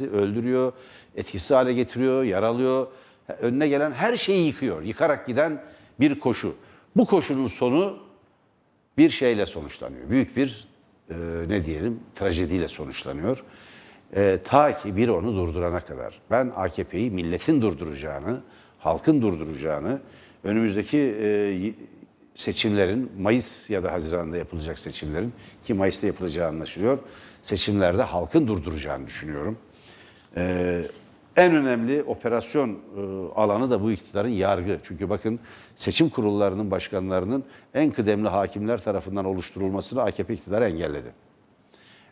herkesi öldürüyor, etkisiz hale getiriyor, yaralıyor. Önüne gelen her şeyi yıkıyor. Yıkarak giden bir koşu. Bu koşunun sonu bir şeyle sonuçlanıyor. Büyük bir e, ne diyelim trajediyle sonuçlanıyor. E, ta ki bir onu durdurana kadar. Ben AKP'yi milletin durduracağını, halkın durduracağını, önümüzdeki e, seçimlerin, Mayıs ya da Haziran'da yapılacak seçimlerin, ki Mayıs'ta yapılacağı anlaşılıyor, seçimlerde halkın durduracağını düşünüyorum. Ee, en önemli operasyon e, alanı da bu iktidarın yargı. Çünkü bakın seçim kurullarının başkanlarının en kıdemli hakimler tarafından oluşturulmasını AKP iktidarı engelledi.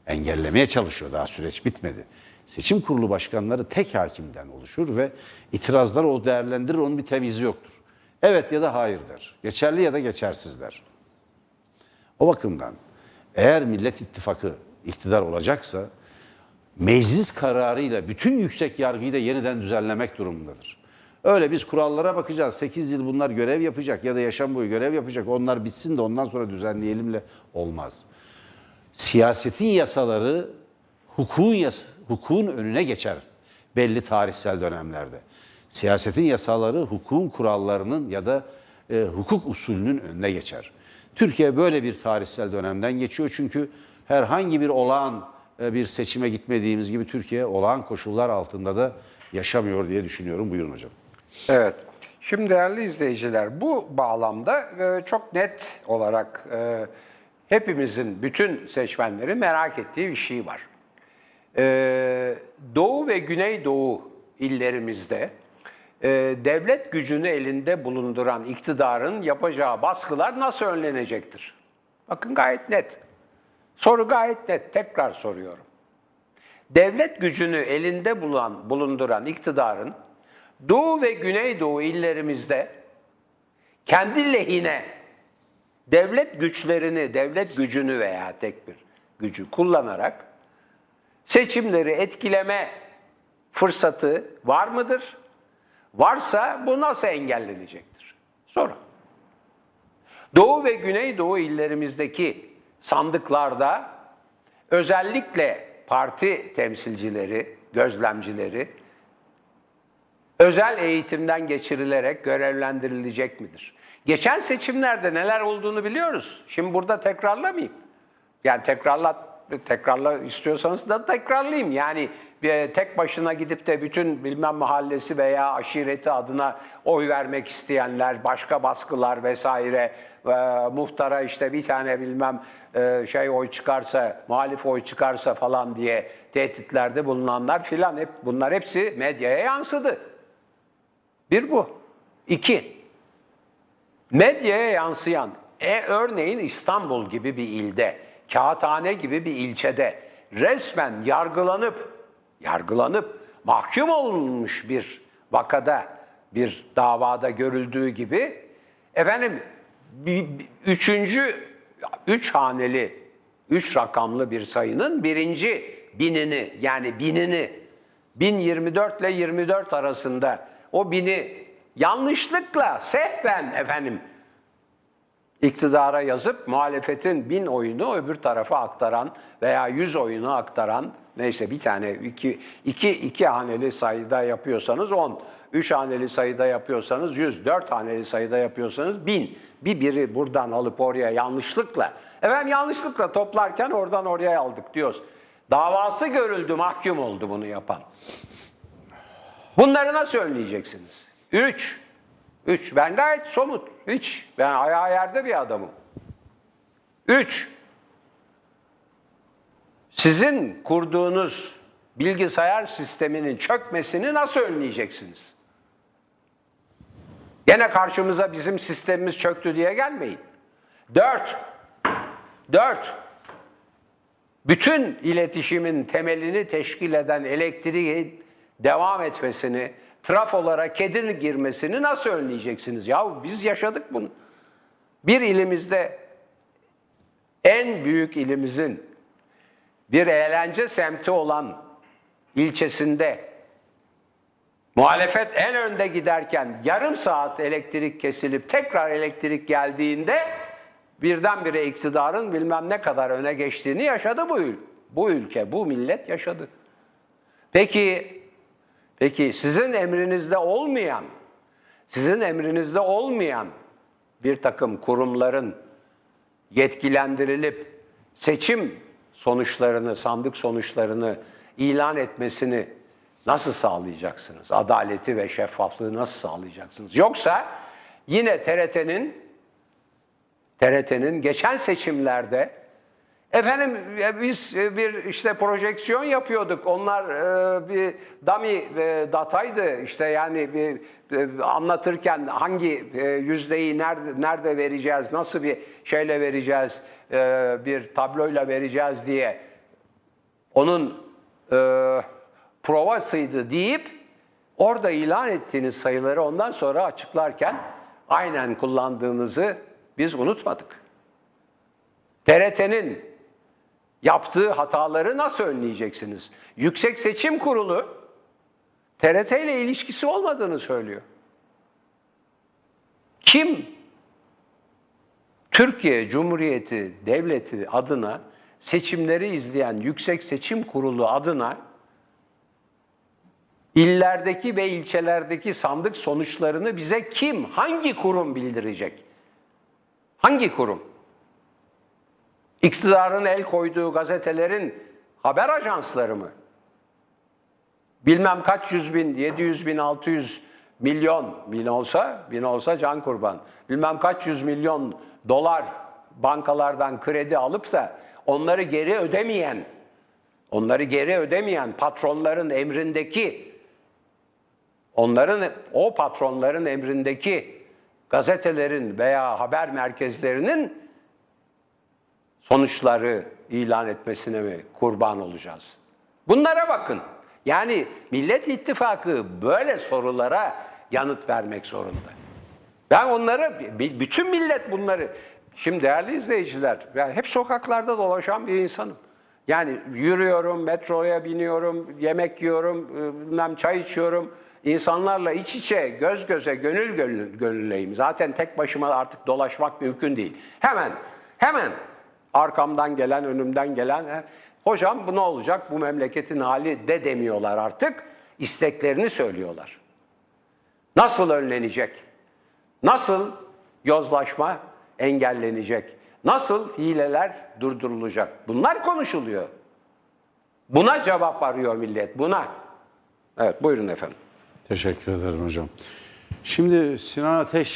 Engellemeye çalışıyor daha süreç bitmedi. Seçim kurulu başkanları tek hakimden oluşur ve itirazları o değerlendirir onun bir temizi yoktur. Evet ya da hayır der. Geçerli ya da geçersiz der. O bakımdan eğer Millet İttifakı iktidar olacaksa meclis kararıyla bütün yüksek yargıyı da yeniden düzenlemek durumundadır. Öyle biz kurallara bakacağız. 8 yıl bunlar görev yapacak ya da yaşam boyu görev yapacak. Onlar bitsin de ondan sonra düzenleyelimle olmaz. Siyasetin yasaları hukukun, yas hukukun önüne geçer belli tarihsel dönemlerde. Siyasetin yasaları hukukun kurallarının ya da e, hukuk usulünün önüne geçer. Türkiye böyle bir tarihsel dönemden geçiyor çünkü herhangi bir olağan bir seçime gitmediğimiz gibi Türkiye olağan koşullar altında da yaşamıyor diye düşünüyorum. Buyurun hocam. Evet. Şimdi değerli izleyiciler bu bağlamda e, çok net olarak e, hepimizin, bütün seçmenlerin merak ettiği bir şey var. E, Doğu ve Güneydoğu illerimizde e, devlet gücünü elinde bulunduran iktidarın yapacağı baskılar nasıl önlenecektir? Bakın gayet net. Soru gayet net. Tekrar soruyorum. Devlet gücünü elinde bulan, bulunduran iktidarın Doğu ve Güneydoğu illerimizde kendi lehine devlet güçlerini, devlet gücünü veya tek bir gücü kullanarak seçimleri etkileme fırsatı var mıdır? Varsa bu nasıl engellenecektir? Soru. Doğu ve Güneydoğu illerimizdeki sandıklarda özellikle parti temsilcileri, gözlemcileri özel eğitimden geçirilerek görevlendirilecek midir? Geçen seçimlerde neler olduğunu biliyoruz. Şimdi burada tekrarlamayayım. Yani tekrarla tekrarla istiyorsanız da tekrarlayayım. Yani bir tek başına gidip de bütün bilmem mahallesi veya aşireti adına oy vermek isteyenler, başka baskılar vesaire, e, muhtara işte bir tane bilmem e, şey oy çıkarsa, muhalif oy çıkarsa falan diye tehditlerde bulunanlar filan hep bunlar hepsi medyaya yansıdı. Bir bu. İki, medyaya yansıyan, e, örneğin İstanbul gibi bir ilde, Kağıthane gibi bir ilçede resmen yargılanıp, yargılanıp mahkum olunmuş bir vakada, bir davada görüldüğü gibi, efendim bir- üçüncü, üç haneli, üç rakamlı bir sayının birinci binini yani binini 1024 ile 24 arasında o bini yanlışlıkla sehven efendim iktidara yazıp muhalefetin bin oyunu öbür tarafa aktaran veya yüz oyunu aktaran neyse bir tane iki, iki, iki haneli sayıda yapıyorsanız on, üç haneli sayıda yapıyorsanız yüz, dört haneli sayıda yapıyorsanız bin. Bir biri buradan alıp oraya yanlışlıkla, efendim yanlışlıkla toplarken oradan oraya aldık diyoruz. Davası görüldü, mahkum oldu bunu yapan. Bunları nasıl önleyeceksiniz? Üç. Üç. Ben gayet somut. Hiç. Ben ayağı yerde bir adamım. Üç. Sizin kurduğunuz bilgisayar sisteminin çökmesini nasıl önleyeceksiniz? Gene karşımıza bizim sistemimiz çöktü diye gelmeyin. Dört. Dört. Bütün iletişimin temelini teşkil eden elektriğin devam etmesini, trafolara kedinin girmesini nasıl önleyeceksiniz? Ya biz yaşadık bunu. Bir ilimizde en büyük ilimizin bir eğlence semti olan ilçesinde muhalefet en önde giderken yarım saat elektrik kesilip tekrar elektrik geldiğinde birdenbire iktidarın bilmem ne kadar öne geçtiğini yaşadı bu ül bu ülke, bu millet yaşadı. Peki, peki sizin emrinizde olmayan, sizin emrinizde olmayan bir takım kurumların yetkilendirilip seçim sonuçlarını, sandık sonuçlarını ilan etmesini nasıl sağlayacaksınız? Adaleti ve şeffaflığı nasıl sağlayacaksınız? Yoksa yine TRT'nin TRT'nin geçen seçimlerde efendim ya biz e, bir işte projeksiyon yapıyorduk. Onlar e, bir e, dataydı. İşte yani bir e, anlatırken hangi e, yüzdeyi nerede nerede vereceğiz, nasıl bir şeyle vereceğiz, e, bir tabloyla vereceğiz diye onun e, provasıydı deyip orada ilan ettiğiniz sayıları ondan sonra açıklarken aynen kullandığınızı biz unutmadık. TRT'nin yaptığı hataları nasıl önleyeceksiniz? Yüksek Seçim Kurulu TRT ile ilişkisi olmadığını söylüyor. Kim Türkiye Cumhuriyeti Devleti adına seçimleri izleyen Yüksek Seçim Kurulu adına illerdeki ve ilçelerdeki sandık sonuçlarını bize kim, hangi kurum bildirecek? Hangi kurum? İktidarın el koyduğu gazetelerin haber ajansları mı? Bilmem kaç yüz bin, 700 bin, 600 milyon, bin olsa, bin olsa can kurban. Bilmem kaç yüz milyon dolar bankalardan kredi alıpsa onları geri ödemeyen, onları geri ödemeyen patronların emrindeki, onların, o patronların emrindeki gazetelerin veya haber merkezlerinin sonuçları ilan etmesine mi kurban olacağız? Bunlara bakın. Yani Millet İttifakı böyle sorulara yanıt vermek zorunda. Ben onları, bütün millet bunları, şimdi değerli izleyiciler, ben hep sokaklarda dolaşan bir insanım. Yani yürüyorum, metroya biniyorum, yemek yiyorum, e, bilmem çay içiyorum. İnsanlarla iç içe, göz göze, gönül, gönülleyim. Zaten tek başıma artık dolaşmak mümkün değil. Hemen, hemen arkamdan gelen, önümden gelen, he, hocam bu ne olacak, bu memleketin hali de demiyorlar artık. isteklerini söylüyorlar. Nasıl önlenecek? Nasıl yozlaşma engellenecek? Nasıl hileler durdurulacak? Bunlar konuşuluyor. Buna cevap arıyor millet, buna. Evet, buyurun efendim. Teşekkür ederim hocam. Şimdi Sinan Ateş